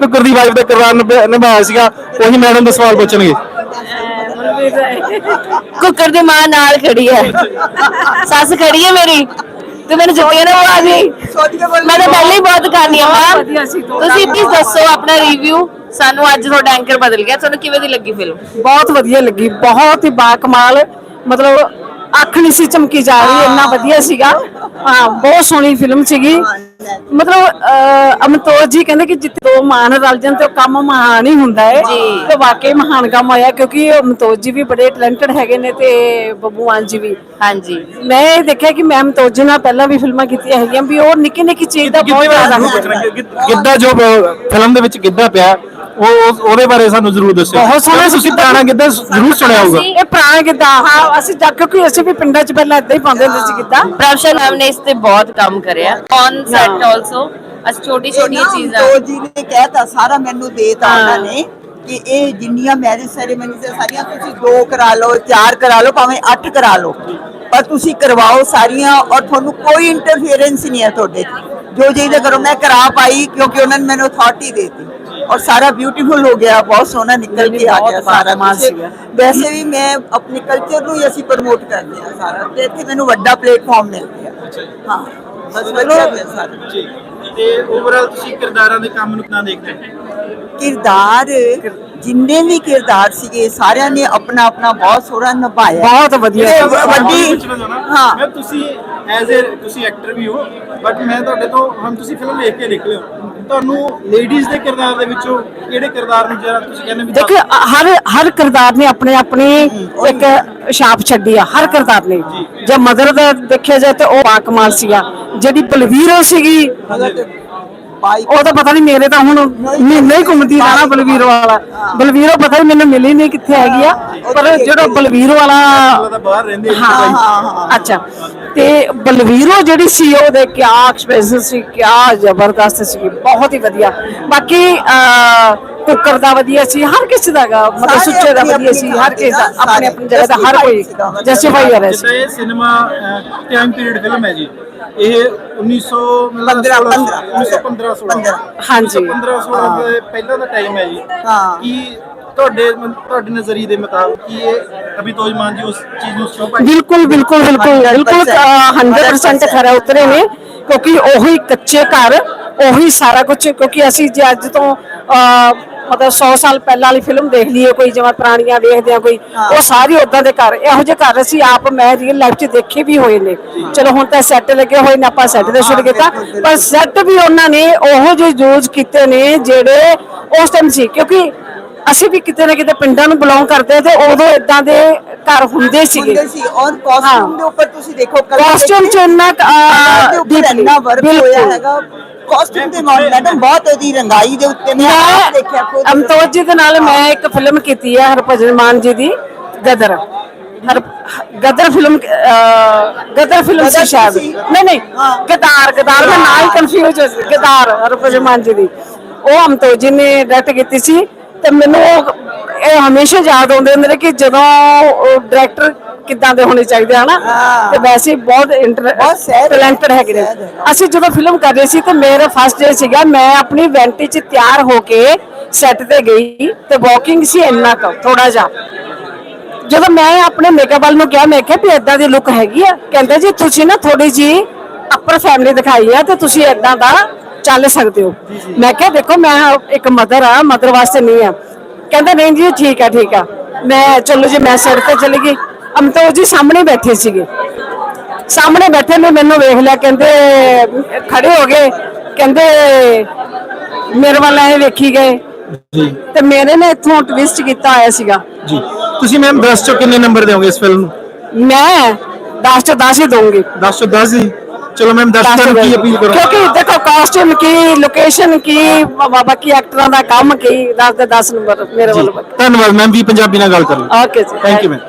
Cooker ਦੀ wife ਦਾ ਕਿਰਦਾਰ ਨਿਭਾ- ਨਿਭਾਇਆ ਸੀਗਾ ਉਹੀ ਮੈਡਮ ਦਾ ਸਵਾਲ ਪੁੱਛਣਗੇ। ਕੁੱਕਰ ਦੀ ਮਾਂ ਨਾਲ ਖੜੀ ਹੈ। ਸੱਸ ਖੜੀ ਹੈ ਮੇਰੀ। ਤੇ ਮੈਨੂੰ ਜੁੱਤੀਆਂ ਨਾ ਪਾ ਦੀ। ਮੈਂ ਤਾਂ ਪਹਿਲਾਂ ਹੀ ਬਹੁਤ ਕਰਨੀ ਆ ਮਾਂ ਤੁਸੀਂ ਪਲੀਜ਼ ਦੱਸੋ ਆਪਣਾ ਰਿਵਿਊ ਸਾਨੂੰ ਅੱਜ ਤੁਹਾਡਾ ਐਂਕਰ ਬਦਲ ਗਿਆ। ਤੁਹਾਨੂੰ ਕਿਵੇਂ ਦੀ ਲੱਗੀ ਫਿਲਮ ਬਹੁਤ ਵਧੀਆ ਲੱਗੀ। ਬਹੁਤ ਹੀ ਬਾ ਕਮਾਲ ਮਤਲਬ ਅੱਖ ਨਹੀਂ ਸੀ ਚਮਕੀ ਜਾ ਰਹੀ ਇੰਨਾ ਵਧੀਆ ਸੀਗਾ। ਹਾਂ ਬਹੁਤ ਸੋਹਣੀ ਫਿਲਮ ਸੀਗੀ। ਮਤਲਬ ਅਹ, ਅਮਿਤਾਭ ਜੀ ਕਹਿੰਦੇ ਕਿ ਜਿੱਥੇ ਦੋ ਮਾਨ ਰਲ ਜਾਣ ਤੇ ਉਹ ਕੰਮ ਮਹਾਨ ਹੀ ਹੁੰਦਾ ਹੈ। ਤੇ ਵਾਕਈ ਮਹਾਨ ਕੰਮ ਹੋਇਆ ਕਿਉਂਕਿ ਅਮਿਤਾਭ ਜੀ ਵੀ ਬੜੇ ਟੈਲੈਂਟਡ ਹੈਗੇ ਨੇ ਤੇ ਬੱਬੂ ਮਾਨ ਜੀ ਵੀ। ਹਾਂਜੀ। ਮੈਂ ਇਹ ਦੇਖਿਆ ਕਿ ਮੈਂ ਅਮਿਤਾਭ ਜੀ ਨਾਲ ਪਹਿਲਾਂ ਵੀ ਫਿਲਮਾਂ ਕੀਤੀਆਂ ਹੈਗੀਆਂ ਵੀ ਉਹ ਨਿੱਕੀ ਨਿੱਕੀ ਚੀਜ਼ ਦਾ ਬਹੁਤ ਜ਼ਿਆਦਾ ਹੁੰਦਾ ਗਿੱਧਾ ਜੋ ਫਿਲਮ ਦੇ ਵਿੱਚ ਗਿੱਧਾ ਪਿਆ ਉਹ ਉਹ- ਉਹਦੇ ਬਾਰੇ ਸਾਨੂੰ ਜ਼ਰੂਰ ਦੱਸਿਓ। ਬਹੁਤ ਸੋਹਣਾ ਤੁਸੀਂ ਪੁਰਾਣਾ ਗਿੱਧਾ ਜ਼ਰੂਰ ਸੁਣਿਆ ਹੋਊਗਾ। ਇਹ ਪੁਰਾਣਾ ਕਿੱਦਾਂ ਹਾਂ ਅਸੀਂ ਜਾ ਕਿਉਂਕਿ ਅਸੀਂ ਵੀ ਪਿੰਡਾਂ 'ਚ ਪਹਿਲਾਂ ਇਦਾਂ ਹੀ ਪਾਉਂਦੇ ਹੁੰਦੇ ਸੀ ਕਿੱਦਾਂ ਪ੍ਰਭਸ਼ਾ ਮੈਮ ਨੇ ਇਸ ਤੇ ਬਹੁਤ ਕੰਮ ਕਰਿਆ। ਔਨ ਸੈਟ ਆਲਸੋ ਅਸੀਂ ਛੋਟੀ ਛੋਟੀਆਂ ਚੀਜ਼ਾਂ ਦੋ ਜੀ ਨੇ ਕਹਿਤਾ ਸਾਰਾ ਮੈਨੂੰ ਦੇਤਾ ਉਹਨਾਂ ਨੇ ਕਿ ਇਹ ਜਿੰਨੀਆਂ ਮੈਰਿਜ ਸੈਰੇਮਨੀ ਤੇ ਸਾਰੀਆਂ ਤੁਸੀਂ ਦੋ ਕਰਾ ਲਓ ਚਾਰ ਕਰਾ ਲਓ ਭਾਵੇਂ ਅੱਠ ਕਰਾ ਲਓ। ਪਰ ਤੁਸੀਂ ਕਰਵਾਓ ਸਾਰੀਆਂ ਔਰ ਤੁਹਾਨੂੰ ਕੋਈ ਇੰਟਰਫੀਅਰੈਂਸ ਨਹੀਂ ਹੈ ਤੁਹਾਡੇ। ਜੋ ਚਾਹੀਦਾ ਕਰੋ ਮੈਂ ਕਰਾ ਪਾਈ ਕਿਉਂਕਿ ਉਹਨਾਂ ਨੇ ਮੈਨੂੰ ਅਥਾਰਟੀ ਦੇਤੀ। ਔਰ ਸਾਰਾ ਬਿਊਟੀਫੁਲ ਹੋ ਗਿਆ ਬਹੁਤ ਸੋਹਣਾ ਨਿਕਲ ਕੇ ਆ ਗਿਆ ਸਾਰਾ। ਵੈਸੇ ਵੀ ਮੈਂ ਆਪਣੇ ਕਲਚਰ ਨੂੰ ਹੀ ਅਸੀਂ ਪ੍ਰਮੋਟ ਕਰਦੇ ਹਾਂ ਸਾਰਾ। ਤੇ ਇੱਥੇ ਮੈਨੂੰ ਵੱਡਾ ਪਲੇਟਫਾਰਮ ਮਿਲ ਗਿਆ। ਹਾਂ ਬਸ ਵਧੀਆ ਸਾਰਾ। ਜੀ। ਤੇ ਓਵਰਆਲ ਤੁਸੀਂ ਕਿਰਦਾਰਾਂ ਦੇ ਕੰਮ ਨੂੰ ਕਿੰਨਾ ਦੇਖਦੇ ਹੋ? ਕਿਰਦਾਰ ਜਿੰਨੇ ਵੀ ਕਿਰਦਾਰ ਸੀਗੇ ਸਾਰਿਆਂ ਨੇ ਆਪਣਾ ਆਪਣਾ ਬਹੁਤ ਸੋਹਣਾ ਨਿਭਾਇਆ। ਬਹੁਤ ਵਧੀਆ। ਵੱਡੀ ਹਾਂ। ਮੈਂ ਤੁਸੀਂ ਐਜ਼ ਅ ਤੁਸੀਂ ਐਕਟਰ ਵੀ ਹੋ ਬਟ ਮੈਂ ਤੁਹਾਡੇ ਤੋਂ ਹਮ ਤੁਸੀਂ ਫਿਲਮ ਵੇਖ ਕੇ ਨਿਕਲੇ ਹੋ। ਤੁਹਾਨੂੰ ਲੇਡੀਜ਼ ਦੇ ਕਿਰਦਾਰ ਦੇ ਵਿੱਚੋਂ ਕਿਹੜੇ ਕਿਰਦਾਰ ਨੂੰ ਜਿਹੜਾ ਤੁਸੀਂ ਕਹਿੰਦੇ ਵੀ ਦੇਖੋ ਹਰ ਹਰ ਕਿਰਦਾਰ ਨੇ ਆਪਣੇ ਆਪਣੀ ਇੱਕ ਛਾਪ ਛੱਡੀ ਆ ਹਰ ਕਿਰਦਾਰ ਨੇ। ਜੇ। ਮਦਰ ਦਾ ਦੇਖਿਆ ਜਾਏ ਤਾਂ ਉਹ ਬਾਕਮਾਲ ਸੀਗਾ। ਜਿਹੜੀ ਬਲਵੀਰੋ ਸੀਗੀ, ਉਹ ਤਾਂ ਪਤਾ ਨਹੀਂ ਮੇਰੇ ਤਾਂ ਹੁਣ ਮਹੀਨੇ ਹੀ ਘੁੰਮਦੀ ਰਹਿਣਾ ਬਲਵੀਰੋ ਵਾਲਾ। ਬਲਵੀਰੋ ਪਤਾ ਨਹੀਂ ਮੈਨੂੰ ਮਿਲੀ ਨਹੀਂ ਕਿੱਥੇ ਹੈਗੀ ਆ, ਪਰ ਜਿਹੜਾ ਬਲਵੀਰੋ ਵਾਲਾ ਬਾਹਰ ਰਹਿੰਦੇ ਹਾਂ ਹਾਂ। ਅੱਛਾ। ਤੇ ਬਲਵੀਰੋ ਜਿਹੜੀ ਸੀ ਉਹਦੇ ਕਿਆ ਐਕਸਪ੍ਰੈਸ਼ਨ ਸੀ, ਕਿਆ ਜ਼ਬਰਦਸਤ ਸੀ ਬਹੁਤ ਹੀ ਵਧੀਆ। ਬਾਕੀ ਕੁੱਕਰ ਦਾ ਵਧੀਆ ਸੀ ਹਰ ਕਿਸੇ ਦਾ ਗਾ, ਮਤਲਬ ਸੁੱਚੇ ਦਾ ਵਧੀਆ ਸੀ ਹਰ ਕਿਸੇ ਦਾ ਆਪਣੀ ਆਪਣੀ ਜਗ੍ਹਾ ਦਾ ਹਰ ਕੋਈ ਜਸਟੀਫਾਈ ਹੋ ਰਿਹਾ ਜਿੱਦਾਂ ਸੀ। ਇਹ ਸਿਨੇਮਾ ਟਾਈਮ ਪੀਰੀਅਡ ਫਿਲਮ ਹੈ ਜੀ। ਇਹ 1900 ਮਤਲਬ 15 1915 16 ਹਾਂਜੀ। 15 16 ਦੇ ਪਹਿਲਾਂ ਦਾ ਟਾਈਮ ਹੈ ਜੀ। ਹਾਂ। ਕੀ ਤੁਹਾਡੇ ਤੁਹਾਡੇ ਨਜ਼ਰੀਏ ਦੇ ਮੁਤਾਬਕ ਕੀ ਇਹ ਅਭਿਤੋਜ ਮਾਨ ਜੀ ਉਸ ਚੀਜ਼ ਨੂੰ ਸ਼ੋਭਾ ਬਿਲਕੁਲ ਬਿਲਕੁਲ ਬਿਲਕੁਲ ਬਿਲਕੁਲ 100% ਖਰਾ ਉਤਰੇ ਨੇ ਕਿਉਂਕਿ ਉਹੀ ਕੱਚੇ ਘਰ ਉਹੀ ਸਾਰਾ ਕੁਝ ਕਿਉਂਕਿ ਅਸੀਂ ਜੇ ਅੱਜ ਤੋਂ ਮਤਲਬ 100 ਸਾਲ ਪਹਿਲਾਂ ਵਾਲੀ ਫਿਲਮ ਦੇਖ ਲਈਏ ਕੋਈ ਜਿਵੇਂ ਪੁਰਾਣੀਆਂ ਦੇਖਦੇ ਆ ਕੋਈ ਉਹ ਸਾਰੀ ਉਦਾਂ ਦੇ ਘਰ ਇਹੋ ਜਿਹੇ ਘਰ ਅਸੀਂ ਆਪ ਮੈਂ ਰੀਅਲ ਲਾਈਫ 'ਚ ਦੇਖੇ ਵੀ ਹੋਏ ਨੇ। ਚਲੋ ਹੁਣ ਤਾਂ ਸੈੱਟ ਲੱਗੇ ਹੋਏ ਨੇ ਆਪਾਂ ਸੈੱਟ ਤੇ ਸ਼ੁਰੂ ਕੀਤਾ। ਪਰ ਸੈੱਟ ਵੀ ਉਹਨਾਂ ਨੇ ਉਹੋ ਜਿਹੇ ਯੂਜ਼ ਕੀਤੇ ਨੇ ਜਿਹੜੇ ਉਸ ਟਾਈਮ ਸੀ ਕਿਉਂਕਿ ਅਸੀਂ ਵੀ ਕਿਤੇ ਨਾ ਕਿਤੇ ਪਿੰਡਾਂ ਨੂੰ ਬਿਲੋਂਗ ਕਰਦੇ ਤੇ ਉਦੋਂ ਇਦਾਂ ਦੇ ਘਰ ਹੁੰਦੇ ਸੀਗੇ। ਹੁੰਦੇ ਸੀ। ਔਰ ਕਾਸਟਿਊਮ ਦੇ ਉੱਪਰ ਤੁਸੀਂ ਦੇਖੋ colour ਕਾਸਟਿਊਮ ਚ ਇੰਨਾ ਕੁ, colour ਦੇ ਅਹ, ਉੱਪਰ deeply, ਇੰਨਾ ਵਰਕ ਬਿਲਕੁਲ। ਹੋਇਆ ਹੈਗਾ। ਕਾਸਟਿਊਮ ਦੇ ਮਾਮਲੇ ਮੈਡਮ ਬਹੁਤ ਉਹਦੀ ਰੰਗਾਈ ਦੇ ਉੱਤੇ ਮੈਂ ਆਪ ਦੇਖਿਆ ਮੈਂ ਖੁਦ। ਅਮਤੋਜ ਜੀ ਦੇ ਨਾਲ ਮੈਂ ਇੱਕ ਫਿਲਮ ਕੀਤੀ ਹੈ ਹਰਭਜਨ ਮਾਨ ਜੀ ਦੀ ਗਦਰ। ਹਰ ਗਦਰ ਫਿਲਮ ਅਹ, ਗਦਰ ਫਿਲਮ ਸੀ ਗਦਰ ਸ਼ਾਇਦ। ਸੀ। ਨਹੀਂ ਨਹੀਂ ਹਾਂ। ਗਦਾਰ ਗਦਾਰ ਦਾ ਨਾਮ ਕਨਫਿਊਜ਼ ਹੋ ਗਦਾਰ ਹਰਭਜਨ ਮਾਨ ਜੀ ਦੀ। ਉਹ ਅਮਤੋਜ ਜੀ ਨੇ ਡਾਇਰੈਕਟ ਕੀਤੀ ਸੀ। ਤੇ ਮੈਨੂੰ ਉਹ ਇਹ ਹਮੇਸ਼ਾ ਯਾਦ ਆਉਂਦੇ ਹੁੰਦੇ ਨੇ ਕਿ ਜਦੋਂ ਡਾਇਰੈਕਟਰ ਕਿੱਦਾਂ ਦੇ ਹੋਣੇ ਚਾਹੀਦੇ ਹਨਾ ਹਾਂ। ਤੇ ਵੈਸੇ ਹੀ ਬਹੁਤ ਬਹੁਤ ਸਹਿਜ- ਟੈਲੈਂਟਡ ਹੈਗੇ ਨੇ ਸਹਿਜ ਹੈਗਾ। ਅਸੀਂ ਜਦੋਂ ਫਿਲਮ ਕਰ ਰਹੇ ਸੀ ਤੇ ਮੇਰਾ ਫਸਟ ਡੇ ਸੀਗਾ ਮੈਂ ਆਪਣੀ ਵੈਂਟੀ 'ਚ ਤਿਆਰ ਹੋ ਕੇ ਸੈੱਟ ਤੇ ਗਈ ਤੇ ਵਾਕਿੰਗ ਸੀ ਇੰਨਾ ਕੁ ਥੋੜਾ ਜਿਹਾ ਜਦੋਂ ਮੈਂ ਆਪਣੇ ਮੇਕਅਪ ਵਾਲ ਨੂੰ ਕਿਹਾ ਮੈਂ ਕਿਹਾ ਵੀ ਇਦਾਂ ਦੀ ਲੁੱਕ ਹੈਗੀ ਆ ਕਹਿੰਦੇ ਜੀ ਤੁਸੀਂ ਨਾ ਥੋੜੀ ਜੀ ਅਪਰ ਫੈਮਿਲੀ ਦਿਖਾਈ ਆ ਤੇ ਤੁਸੀਂ ਇਦਾਂ ਦਾ ਚੱਲ ਸਕਦੇ ਹੋ। ਮੈਂ ਕਿਹਾ ਦੇਖੋ ਮੈਂ ਇੱਕ ਮਦਰ ਆ ਮਦਰ ਵਾਸਤੇ ਨਹੀਂ ਆ। ਕਹਿੰਦਾ ਨਹੀਂ ਜੀ ਠੀਕ ਆ ਠੀਕ ਆ। ਮੈਂ ਚਲੋ ਜੀ ਮੈਂ ਸੈੱਟ ਤੇ ਚਲੀ ਗਈ। ਅਮਤੋਜ ਜੀ ਸਾਹਮਣੇ ਬੈਠੇ ਸੀਗੇ। ਸਾਹਮਣੇ ਬੈਠੇ ਨੇ ਮੈਨੂੰ ਵੇਖ ਲਿਆ ਕਹਿੰਦੇ ਖੜੇ ਹੋ ਗਏ। ਕਹਿੰਦੇ ਮੇਰੇ ਵੱਲ ਐ ਵੇਖੀ ਗਏ। ਜੀ। ਤੇ ਮੇਰੇ ਨੇ ਇੱਥੋਂ ਟਵਿਸਟ ਕੀਤਾ ਹੋਇਆ ਸੀਗਾ। ਜੀ। ਤੁਸੀਂ ਮੈਮ 10 ਚੋਂ ਕਿੰਨੇ ਨੰਬਰ ਦੇਵੋਗੇ ਇਸ ਫਿਲਮ ਨੂੰ? ਮੈਂ 10 ਤੋਂ 10 ਹੀ ਦਊਂਗੀ। 10 ਚੋਂ 10 ਹੀ? ਚਲੋ ਮੈਮ 10 10 ਤੋਂ ਤੋਂ ਕੀ 10 ਅਪੀਲ ਕਰੋ? ਕਿਉਂਕਿ ਦੇਖੋ ਕਾਸਟਿਊਮ ਕੀ ਲੋਕੇਸ਼ਨ ਕੀ ਬਾਕੀ ਐਕਟਰਾਂ ਦਾ ਕੰਮ ਕੀ 10 ਦੇ 10 ਨੰਬਰ ਮੇਰੇ ਵੱਲੋਂ। ਧੰਨਵਾਦ ਮੈਮ ਵੀ ਪੰਜਾਬੀ ਨਾਲ ਗੱਲ ਕਰਨ ਲਈ ਓਕੇ ਜੀ ਥੈਂਕ ਯੂ ਮੈਮ